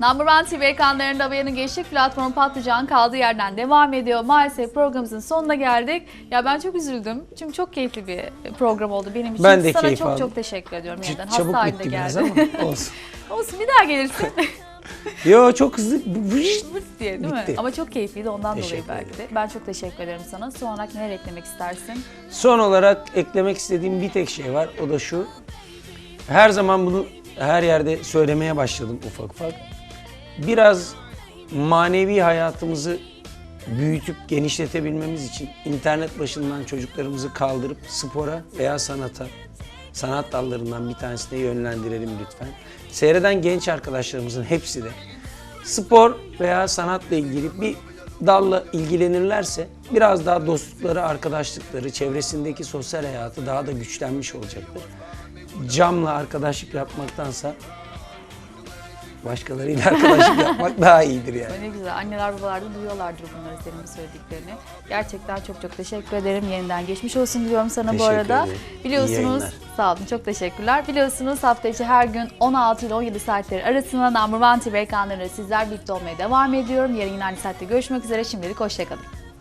Number One TV ekranlarında Bayanın Gençlik Platformu Patlıcan kaldığı yerden devam ediyor. Maalesef programımızın sonuna geldik. Ya ben çok üzüldüm. Çünkü çok keyifli bir program oldu benim için. Ben de Sana keyif çok aldım. çok teşekkür ediyorum Ç- yeniden. Çabuk Hasta bitti biraz ama olsun. Olsun bir daha gelirsin. Yo çok hızlı. Vış! Diye değil mi? Bitti. Ama çok keyifliydi ondan dolayı Teşekkür belki de. Ben çok teşekkür ederim sana. Son olarak neler eklemek istersin? Son olarak eklemek istediğim bir tek şey var. O da şu. Her zaman bunu her yerde söylemeye başladım ufak ufak. Biraz manevi hayatımızı büyütüp genişletebilmemiz için internet başından çocuklarımızı kaldırıp spora veya sanata, sanat dallarından bir tanesine yönlendirelim lütfen. Seyreden genç arkadaşlarımızın hepsi de spor veya sanatla ilgili bir dalla ilgilenirlerse biraz daha dostlukları, arkadaşlıkları, çevresindeki sosyal hayatı daha da güçlenmiş olacaktır. Camla arkadaşlık yapmaktansa başkalarıyla arkadaşlık yapmak daha iyidir yani. Ne güzel. Anneler babalar da duyuyorlardır bunları senin bu söylediklerini. Gerçekten çok çok teşekkür ederim. Yeniden geçmiş olsun diliyorum sana bu Teşekkür arada. ederim. İyi Biliyorsunuz yayınlar. sağ olun çok teşekkürler. Biliyorsunuz hafta içi her gün 16 ile 17 saatleri arasında Number One TV ekranlarında sizler birlikte olmaya devam ediyorum. Yarın yine aynı saatte görüşmek üzere. Şimdilik hoşçakalın.